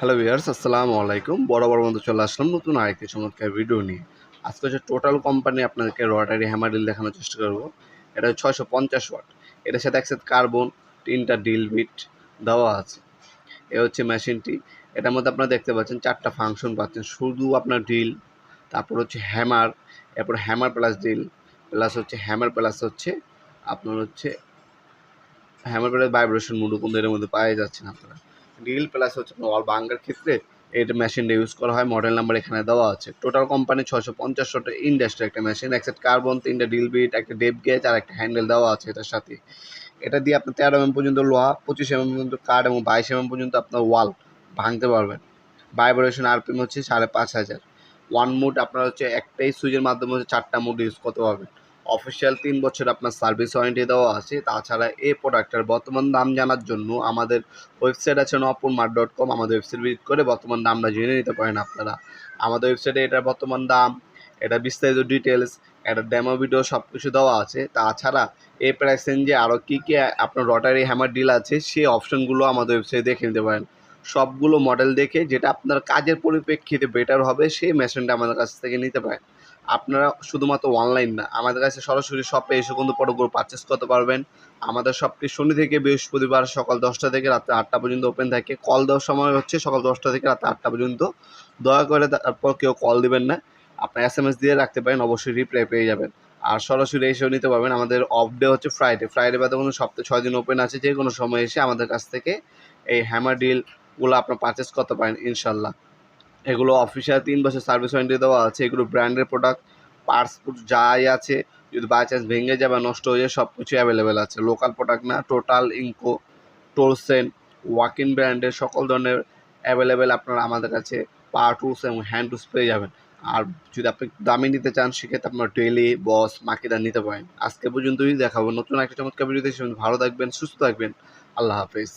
Hello viewers আসসালামু আলাইকুম। বড় বড় মতো চলে আসলাম নতুন আরেকটি চমৎকার ভিডিও নিয়ে। আজকে হচ্ছে টোটাল কোম্পানি আপনাদেরকে রটারি হ্যামার ডিল দেখানোর চেষ্টা করব। এটা হচ্ছে ছয়শো পঞ্চাশ ওয়াট এটার সাথে একসাথে কার্বন তিনটা ডিল বিট দেওয়া আছে। এ হচ্ছে মেশিনটি এটার মধ্যে আপনারা দেখতে পাচ্ছেন চারটা ফাংশন পাচ্ছেন। শুধু আপনার ডিল তারপর হচ্ছে হ্যামার এরপর হ্যামার প্লাস ডিল প্লাস হচ্ছে হ্যামার প্লাস হচ্ছে আপনার হচ্ছে হ্যামার প্লাস ভাইব্রেশন মুডও কিন্তু এর মধ্যে পাওয়া যাচ্ছে না আপনারা। ডিল প্লাস হচ্ছে অল বাঙ্গার ক্ষেত্রে এটা মেশিনটা ইউজ করা হয় মডেল নাম্বার এখানে দেওয়া আছে। টোটাল কোম্পানি ছশো পঞ্চাশ ওটা ইন্ডাস্ট্রি একটা মেশিন একসাথে কার্বন তিনটা ডিল বিট একটা ডেপ গেজ আর একটা হ্যান্ডেল দেওয়া আছে এটার সাথে। এটা দিয়ে আপনার তেরো এম পর্যন্ত লোহা পঁচিশ এম পর্যন্ত কাঠ এবং বাইশ এম পর্যন্ত আপনার ওয়াল ভাঙতে পারবেন। ভাইব্রেশন আরপিএম হচ্ছে সাড়ে পাঁচ হাজার। ওয়ান মুড আপনার হচ্ছে একটাই সুইচের মাধ্যমে হচ্ছে চারটা মুড ইউজ করতে পারবেন। অফিসিয়াল তিন বছর আপনার সার্ভিস ওয়ারেন্টি দেওয়া আছে। তাছাড়া এই প্রোডাক্টের বর্তমান দাম জানার জন্য আমাদের ওয়েবসাইট আছে নপুর মার্ট ডট কম আমাদের ওয়েবসাইট ভিজিট করে বর্তমান দামটা জেনে নিতে পারেন আপনারা। আমাদের ওয়েবসাইটে এটার বর্তমান দাম এটা বিস্তারিত ডিটেলস একটা ডেমো ভিডিও সব কিছু দেওয়া আছে। তাছাড়া এই প্রাইস রেঞ্জে আরও কী কী আপনার রটারি হ্যামার ডিল আছে, সেই অপশনগুলো আমাদের ওয়েবসাইটে দেখে নিতে পারেন। সবগুলো মডেল দেখে যেটা আপনার কাজের পরিপ্রেক্ষিতে বেটার হবে, সেই মেশিনটা আমাদের কাছ থেকে নিতে পারেন। আপনারা শুধুমাত্র অনলাইন না, আমাদের কাছে সরাসরি শপে এসে কিন্তু প্রোডাক্টগুলো পারচেস করতে পারবেন। আমাদের শপটি শনি থেকে বৃহস্পতিবার সকাল দশটা থেকে রাত্রে আটটা পর্যন্ত ওপেন থাকে। কল দেওয়ার সময় হচ্ছে সকাল দশটা থেকে রাত্রে আটটা পর্যন্ত। দয়া করে তারপর কেউ কল দিবেন না। আপনার এস এম এস দিয়ে রাখতে পারেন, অবশ্যই রিপ্লাই পেয়ে যাবেন। আর সরাসরি এসেও নিতে পারবেন। আমাদের অফ ডে হচ্ছে ফ্রাইডে ফ্রাইডে বাদে কোনো সপ্তাহে ছয় দিন ওপেন আছে যে কোনো সময় এসে আমাদের কাছ থেকে এই হ্যামার ডিলগুলো আপনার পারচেস করতে পারেন, ইনশাল্লাহ। এগুলো অফিসিয়াল তিন বছর সার্ভিস ওয়ারেন্টি দেওয়া আছে, এগুলো ব্র্যান্ডের প্রোডাক্ট পার্টস যাই আছে, যদি বাই চান্স ভেঙে যাবে নষ্ট হয়ে যায় সব কিছু অ্যাভেলেবেল আছে। লোকাল প্রোডাক্ট না টোটাল ইনকো টোলসেন ওয়াকিন ব্র্যান্ডের সকল ধরনের অ্যাভেলেবেল আপনারা আমাদের কাছে পাওয়ার টুলস এবং হ্যান্ড টুলস পেয়ে যাবেন। আর যদি আপনি দামি নিতে চান, সেক্ষেত্রে আপনার ডেলি বস মাকিদা নিতে পারেন। আজকে পর্যন্তই দেখাবো নতুন একটা চমৎকার ভিডিও দেখে ভালো থাকবেন, সুস্থ থাকবেন। আল্লাহ হাফেজ।